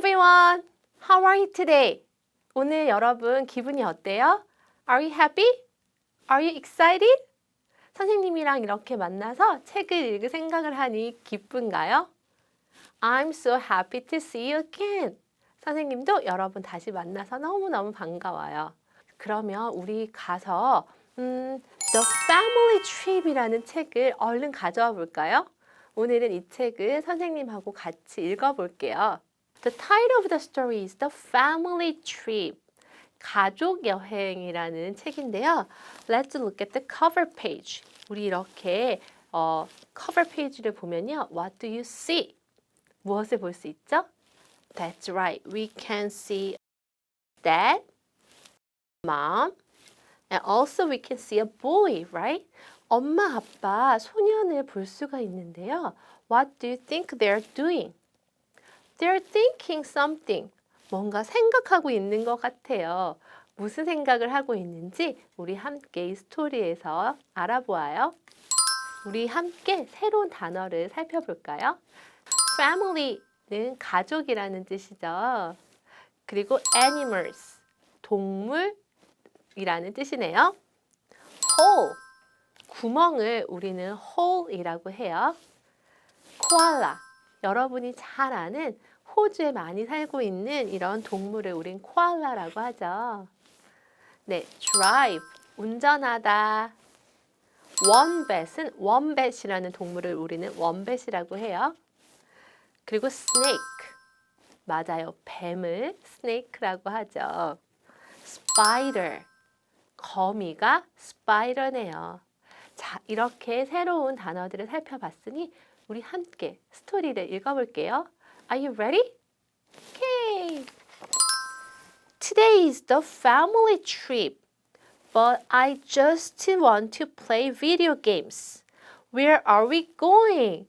everyone. How are you today? 오늘 여러분 기분이 어때요? Are you happy? Are you excited? 선생님이랑 이렇게 만나서 책을 읽을 생각을 하니 기쁜가요? I'm so happy to see you again. 선생님도 여러분 다시 만나서 너무너무 반가워요. 그러면 우리 가서 음, The Family Trip이라는 책을 얼른 가져와 볼까요? 오늘은 이 책을 선생님하고 같이 읽어볼게요. The title of the story is The Family Trip. 가족 여행이라는 책인데요. Let's look at the cover page. 우리 이렇게 어, cover page를 보면요. What do you see? 무엇을 볼 수 있죠? That's right. We can see dad, mom, and also we can see a boy, right? 엄마, 아빠, 소년을 볼 수가 있는데요. What do you think they're doing? They're thinking something. 뭔가 생각하고 있는 것 같아요. 무슨 생각을 하고 있는지 우리 함께 이 스토리에서 알아보아요. 우리 함께 새로운 단어를 살펴볼까요? Family는 가족이라는 뜻이죠. 그리고 animals, 동물이라는 뜻이네요. hole, 구멍을 우리는 hole이라고 해요. 코알라, 여러분이 잘 아는 호주에 많이 살고 있는 이런 동물을 우린 코알라라고 하죠. 네, drive, 운전하다. 원뱃은 원뱃이라는 동물을 우리는 원뱃이라고 해요. 그리고 snake, 맞아요. 뱀을 snake라고 하죠. spider, 거미가 spider네요. 자, 이렇게 새로운 단어들을 살펴봤으니 우리 함께 스토리를 읽어볼게요. Are you ready? Okay. Today is the family trip, but I just want to play video games. Where are we going?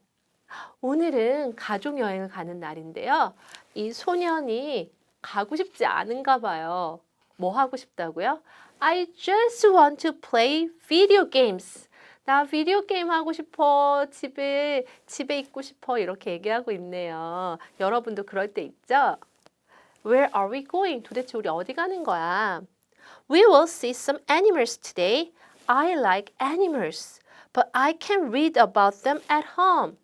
오늘은 가족 여행을 가는 날인데요. 이 소년이 가고 싶지 않은가 봐요. 뭐 하고 싶다고요? I just want to play video games. 나 비디오 게임 하고 싶어. 집에 집에 있고 싶어. 이렇게 얘기하고 있네요. 여러분도 그럴 때 있죠? Where are we going? 도대체 우리 어디 가는 거야? We will see some animals today. I like animals, but I can read about them at home.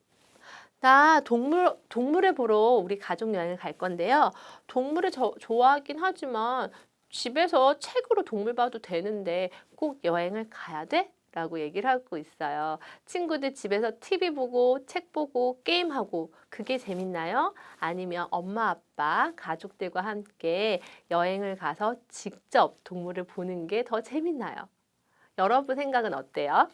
나 동물 동물을 보러 우리 가족 여행을 갈 건데요. 동물을 저, 좋아하긴 하지만 집에서 책으로 동물 봐도 되는데 꼭 여행을 가야 돼? 라고 얘기를 하고 있어요. 친구들 집에서 TV 보고 책 보고 게임하고 그게 재밌나요? 아니면 엄마 아빠 가족들과 함께 여행을 가서 직접 동물을 보는 게 더 재밌나요? 여러분 생각은 어때요?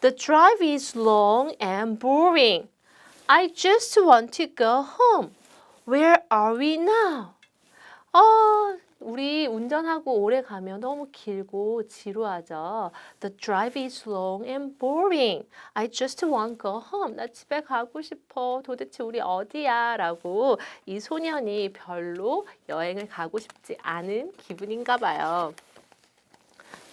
The drive is long and boring. I just want to go home. Where are we now? 어, 우리 운전하고 오래 가면 너무 길고 지루하죠. The drive is long and boring. I just want go home. 나 집에 가고 싶어. 도대체 우리 어디야? 라고 이 소년이 별로 여행을 가고 싶지 않은 기분인가 봐요.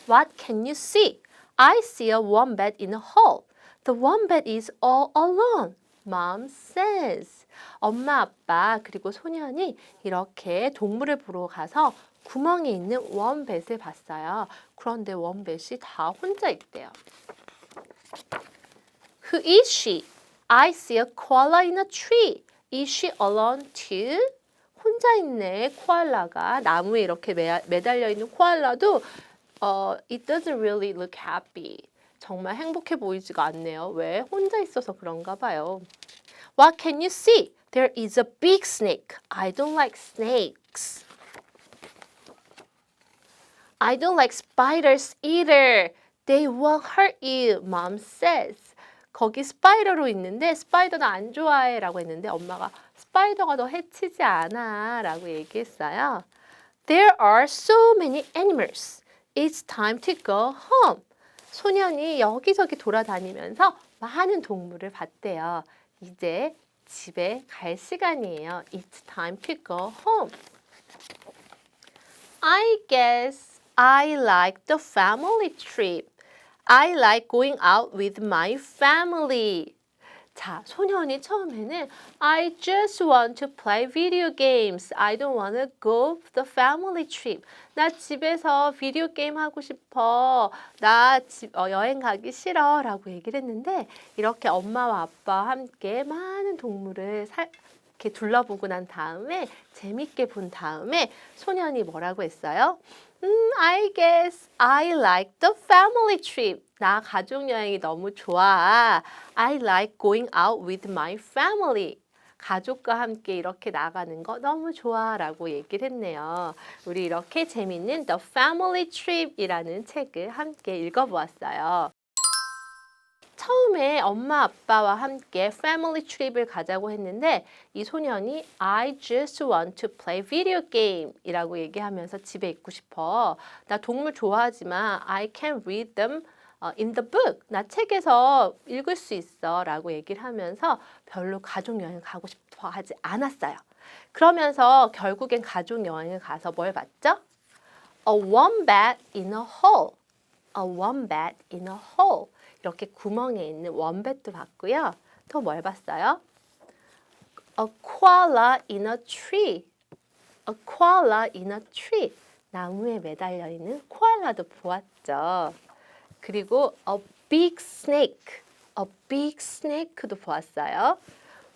What can you see? I see a wombat in a hole. The wombat is all alone. Mom says. 엄마, 아빠, 그리고 소년이 이렇게 동물을 보러 가서 구멍에 있는 원뱃을 봤어요. 그런데 원뱃이 다 혼자 있대요. Who is she? I see a koala in a tree. Is she alone too? 혼자 있네, 코알라가. 나무에 이렇게 매, 매달려 있는 코알라도 어, it doesn't really look happy. 정말 행복해 보이지가 않네요. 왜? 혼자 있어서 그런가 봐요. What can you see? There is a big snake. I don't like snakes. I don't like spiders either. They won't hurt you, mom says. 거기 스파이더로 있는데 스파이더는 안 좋아해 라고 했는데 엄마가 스파이더가 너 해치지 않아 라고 얘기했어요. There are so many animals. It's time to go home. 소년이 여기저기 돌아다니면서 많은 동물을 봤대요. 이제 집에 갈 시간이에요. It's time to go home. I guess I like the family trip. I like going out with my family. 자, 소년이 처음에는 I just want to play video games. I don't want to go the family trip. 나 집에서 비디오 게임 하고 싶어. 나 집, 어, 여행 가기 싫어. 라고 얘기를 했는데 이렇게 엄마와 아빠와 함께 많은 동물을 살, 이렇게 둘러보고 난 다음에 재밌게 본 다음에 소년이 뭐라고 했어요? 음, I guess I like the family trip. 나 가족 여행이 너무 좋아. I like going out with my family. 가족과 함께 이렇게 나가는 거 너무 좋아 라고 얘기를 했네요. 우리 이렇게 재밌는 The Family Trip이라는 책을 함께 읽어보았어요. 처음에 엄마 아빠와 함께 패밀리 트립을 가자고 했는데 이 소년이 I just want to play video game 이라고 얘기하면서 집에 있고 싶어. 나 동물 좋아하지만 I can read them 어, in the book. 나 책에서 읽을 수 있어 라고 얘기를 하면서 별로 가족 여행 가고 싶어 하지 않았어요. 그러면서 결국엔 가족 여행을 가서 뭘 봤죠? A wombat in a hole. A wombat in a hole. 이렇게 구멍에 있는 원뱃도 봤고요. 또 뭘 봤어요? A koala in a tree. A koala in a tree. 나무에 매달려 있는 코알라도 보았죠. 그리고 a big snake. A big snake도 보았어요.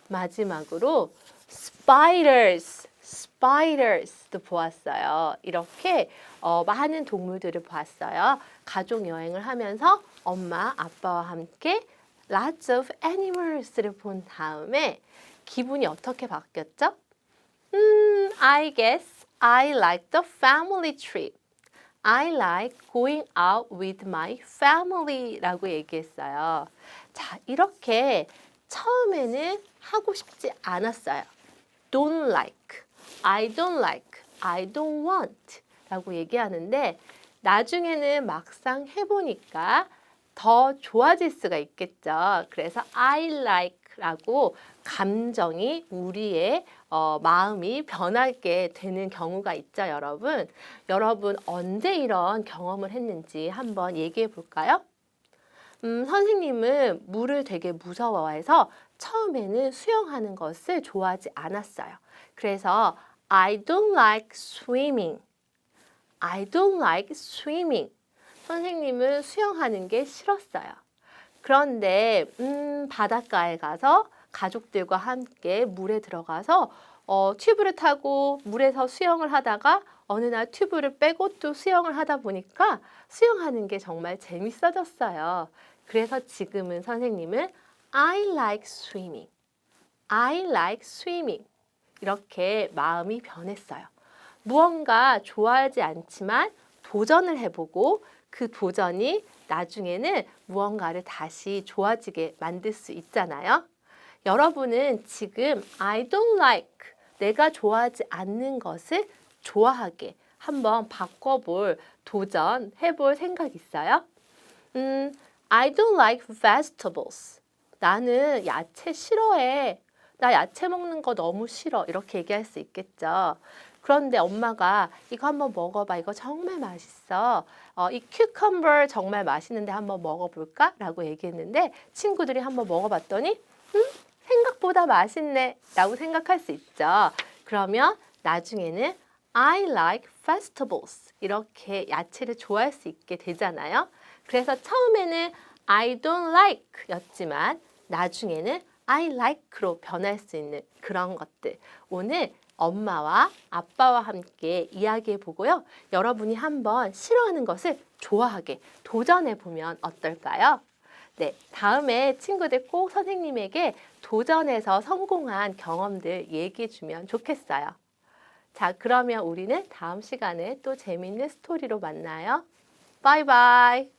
마지막으로 spiders. spiders도 보았어요. 이렇게 어, 많은 동물들을 보았어요. 가족 여행을 하면서 엄마, 아빠와 함께 lots of animals를 본 다음에 기분이 어떻게 바뀌었죠? 음, I guess I like the family trip. I like going out with my family라고 얘기했어요. 자, 이렇게 처음에는 하고 싶지 않았어요. don't like, I don't like, I don't want 라고 얘기하는데 나중에는 막상 해보니까 더 좋아질 수가 있겠죠. 그래서 I like 라고 감정이 우리의 어, 마음이 변하게 되는 경우가 있죠, 여러분. 여러분 언제 이런 경험을 했는지 한번 얘기해 볼까요? 음, 선생님은 물을 되게 무서워해서 처음에는 수영하는 것을 좋아하지 않았어요. 그래서 I don't like swimming. I don't like swimming. 선생님은 수영하는 게 싫었어요. 그런데 음, 바닷가에 가서 가족들과 함께 물에 들어가서 어, 튜브를 타고 물에서 수영을 하다가 어느 날 튜브를 빼고 또 수영을 하다 보니까 수영하는 게 정말 재밌어졌어요. 그래서 지금은 선생님은 I like swimming. I like swimming. 이렇게 마음이 변했어요. 무언가 좋아하지 않지만 도전을 해보고 그 도전이 나중에는 무언가를 다시 좋아지게 만들 수 있잖아요. 여러분은 지금 I don't like 내가 좋아하지 않는 것을 좋아하게 한번 바꿔볼 도전 해볼 생각 있어요? 음, I don't like vegetables. 나는 야채 싫어해. 나 야채 먹는 거 너무 싫어. 이렇게 얘기할 수 있겠죠. 그런데 엄마가 이거 한번 먹어봐. 이거 정말 맛있어. 어, 이 큐컴버 정말 맛있는데 한번 먹어볼까? 라고 얘기했는데 친구들이 한번 먹어봤더니 음, 생각보다 맛있네. 라고 생각할 수 있죠. 그러면 나중에는 I like vegetables. 이렇게 야채를 좋아할 수 있게 되잖아요. 그래서 처음에는 I don't like 였지만 나중에는 I like로 변할 수 있는 그런 것들. 오늘 엄마와 아빠와 함께 이야기해 보고요. 여러분이 한번 싫어하는 것을 좋아하게 도전해 보면 어떨까요? 네, 다음에 친구들 꼭 선생님에게 도전해서 성공한 경험들 얘기해 주면 좋겠어요. 자, 그러면 우리는 다음 시간에 또 재밌는 스토리로 만나요. 바이바이.